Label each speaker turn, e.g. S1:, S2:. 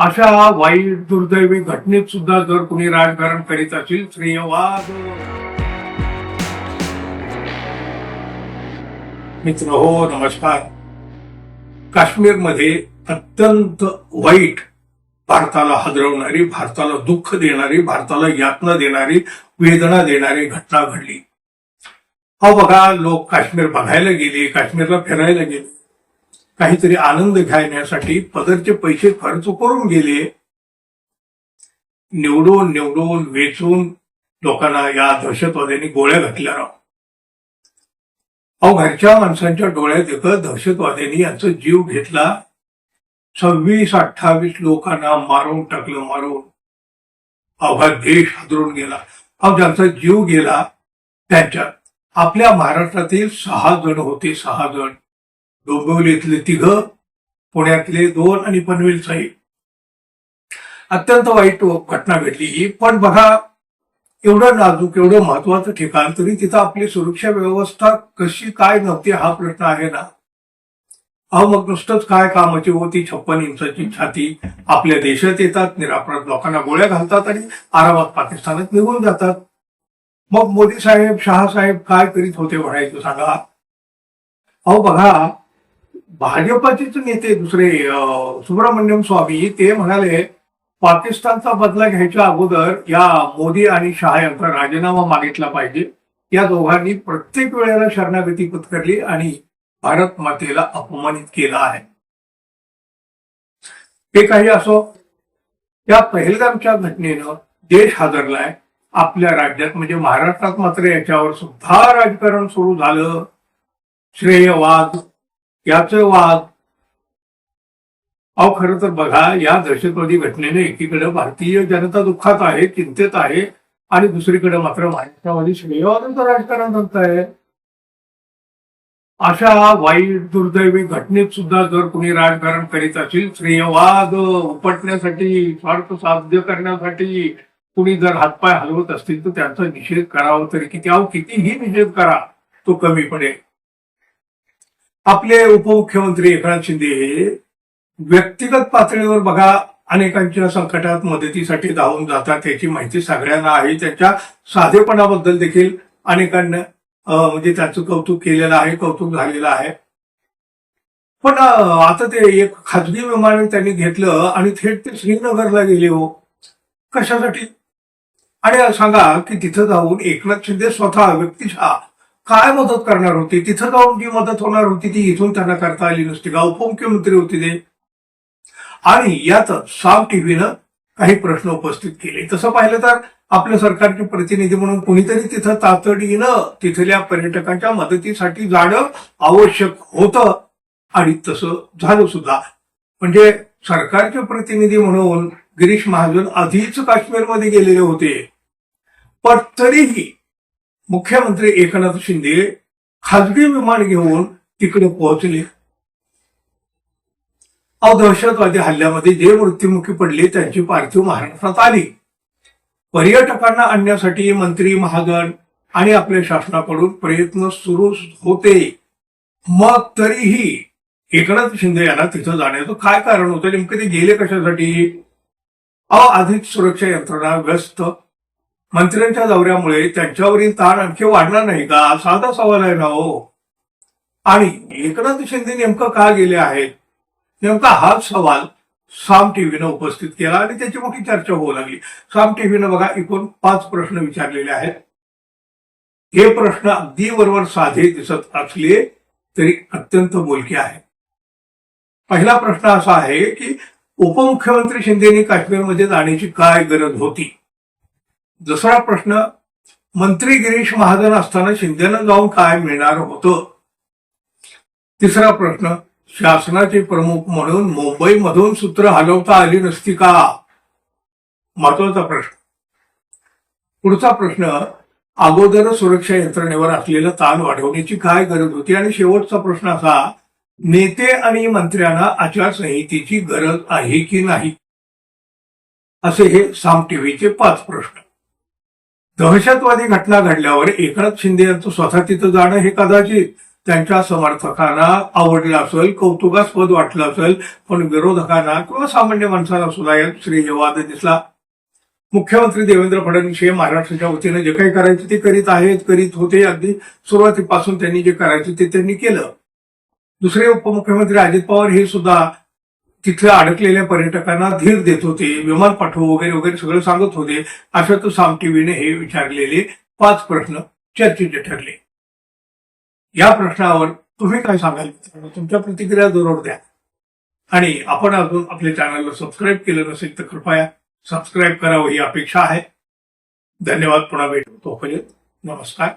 S1: अशा वाईट दुर्दैवी घटनेत सुद्धा जर कुणी राजकारण करीत असेल श्रेयवाद. मित्र हो नमस्कार. काश्मीरमध्ये अत्यंत वाईट भारताला हादरवणारी भारताला दुःख देणारी भारताला यातना देणारी वेदना देणारी घटना घडली. अहो बघा लोक काश्मीर बघायला गेले काश्मीरला फिरायला गेले. काहीतरी आनंद घ्यायण्यासाठी पदरचे पैसे खर्च करून गेले. निवडून निवडून वेचून लोकांना या दहशतवाद्यांनी गोळ्या घातल्या राव. अहो घरच्या माणसांच्या डोळ्यात एकच दहशतवाद्यांनी यांचा जीव घेतला. सव्वीस अठ्ठावीस लोकांना मारून टाकलं मारून. अवघा देश हादरून गेला. अहो ज्यांचा जीव गेला त्यांच्यात. आपल्या महाराष्ट्रातील सहा जण होते सहा जण. डोंबिवलीतले तिघ पुण्यातले दोन आणि पनवेलचा एक अत्यंत वाईट घटना घडली ही. पण बघा एवढं नाजूक एवढं महत्वाचं ठिकाण तरी तिथं आपली सुरक्षा व्यवस्था कशी काय नव्हती हा प्रश्न आहे ना. अहो मग नुसतंच काय कामाची होती छप्पन इंचाची छाती. आपल्या देशात येतात निरापराध लोकांना गोळ्या घालतात आणि आरामात पाकिस्तानात निघून जातात. मग मोदी साहेब शहा साहेब काय करीत होते म्हणायचं सांगा. अहो बघा भाजपाचेच नेते दुसरे सुब्रमण्यम स्वामी ते म्हणाले पाकिस्तानचा बदला घ्यायच्या अगोदर या मोदी आणि शहा यांचा राजीनामा मागितला पाहिजे. या दोघांनी प्रत्येक वेळेला शरणागती पत्करली आणि भारत मातेला अपमानित केला आहे. ते काही असो या पहिलगामच्या घटनेनं देश हादरलाय. आपल्या राज्यात म्हणजे महाराष्ट्रात मात्र याच्यावर सुद्धा राजकारण सुरू झालं. श्रेयवाद याच वाद. अहो खरं तर बघा या दहशतवादी घटनेने एकीकडे भारतीय जनता दुःखात आहे चिंतेत आहे आणि दुसरीकडे मात्र महाराष्ट्रामध्ये तर राजकारण होत आहे. अशा वाईट दुर्दैवी घटनेत सुद्धा जर कुणी राजकारण करीत असेल श्रेयवाद उपटण्यासाठी स्वार्थ साध्य करण्यासाठी कुणी जर हातपाय हलवत असतील तर त्यांचा निषेध करावा तरी किती. अहो कितीही निषेध करा तो कमी पडेल. आपले उपमुख्यमंत्री एकनाथ शिंदे हे व्यक्तिगत पातळीवर बघा अनेकांच्या संकटात मदतीसाठी धावून जातात त्याची माहिती सगळ्यांना आहे. त्यांच्या साधेपणाबद्दल देखील अनेकांना म्हणजे त्याचं कौतुक केलेलं आहे कौतुक झालेलं आहे. पण आता ते एक खाजगी विमान त्यांनी घेतलं आणि थेट ते श्रीनगरला गेले हो. कशासाठी? आणि सांगा की तिथं जाऊन एकनाथ शिंदे स्वतः व्यक्तिशः काय मदत करणार होती? तिथं जाऊन जी मदत होणार होती ती इथून त्यांना करता आली नसती. का उपमुख्यमंत्री होते ते. आणि यात साम टीव्हीनं काही प्रश्न उपस्थित केले. तसं पाहिलं तर आपल्या सरकारचे प्रतिनिधी म्हणून कुणीतरी तिथं तातडीनं तिथल्या पर्यटकांच्या मदतीसाठी जाणं आवश्यक होतं. आणि तसं झालं सुद्धा. म्हणजे सरकारचे प्रतिनिधी म्हणून गिरीश महाजन आधीच काश्मीरमध्ये गेलेले होते. पण तरीही मुख्यमंत्री एकनाथ शिंदे खाजगी विमान घेऊन तिकडे पोहोचले. अहो दहशतवादी हल्ल्यामध्ये जे मृत्युमुखी पडले त्यांची पार्थिव महाराष्ट्रात आली. पर्यटकांना आणण्यासाठी मंत्री महाजन आणि आपल्या शासनाकडून प्रयत्न सुरू होते. मग तरीही एकनाथ शिंदे यांना तिथं जाण्याचं काय कारण होतं? नेमकं ते गेले कशासाठी? अ अधिक सुरक्षा यंत्रणा व्यस्त मंत्र्यांच्या दौऱ्यामुळे त्यांच्यावरील ताण आणखी वाढणार नाही का? साधा सवाल आहे ना हो. आणि एकनाथ शिंदे नेमकं का गेले आहेत? नेमका हाच सवाल साम टीव्हीनं उपस्थित केला आणि त्याची मोठी चर्चा होऊ लागली. साम टीव्हीनं बघा एकूण पाच प्रश्न विचारलेले आहेत. हे प्रश्न अगदी बरोबर साधे दिसत असले तरी अत्यंत बोलके आहेत पहिला प्रश्न असा आहे की उपमुख्यमंत्री शिंदेनी काश्मीरमध्ये जाण्याची काय गरज होती? दुसरा प्रश्न मंत्री गिरीश महाजन असताना शिंदेनं जाऊन काय मिळणार होतं? तिसरा प्रश्न शासनाचे प्रमुख म्हणून मुंबईमधून सूत्र हलवता आली नसती का? महत्त्वाचा प्रश्न. पुढचा प्रश्न अगोदर सुरक्षा यंत्रणेवर असलेलं ताण वाढवण्याची काय गरज होती? आणि शेवटचा प्रश्न असा नेते आणि मंत्र्यांना आचारसंहितेची गरज आहे की नाही? असे हे साम टीव्हीचे पाच प्रश्न. दहशतवादी घटना घडल्यावर एकनाथ शिंदे यांचं स्वतः तिथं जाणं हे कदाचित त्यांच्या समर्थकांना आवडलं असेल कौतुकास्पद वाटलं असेल पण विरोधकांना किंवा सामान्य माणसाला सुद्धा यात श्रेयवाद दिसला. मुख्यमंत्री देवेंद्र फडणवीस हे महाराष्ट्राच्या वतीने जे काही करायचे ते करीत आहेत करीत होते अगदी सुरुवातीपासून त्यांनी जे करायचे ते त्यांनी केलं. दुसरे उपमुख्यमंत्री अजित पवार हे सुद्धा तिथे अडकलेल्या पर्यटकांना धीर देत होते विमान पाठवू वगैरे वगैरे सगळं सांगत होते. अशा तो साम टीव्हीने हे विचारलेले पाच प्रश्न चर्चेचे ठरले. या प्रश्नावर तुम्ही काय सांगाल? तुमच्या प्रतिक्रिया जरूर द्या. आणि आपण अजून आपल्या चॅनलला सबस्क्राईब केलं नसेल तर कृपया सबस्क्राईब करावं ही अपेक्षा आहे. धन्यवाद. पुन्हा भेटू तोपर्यंत. नमस्कार.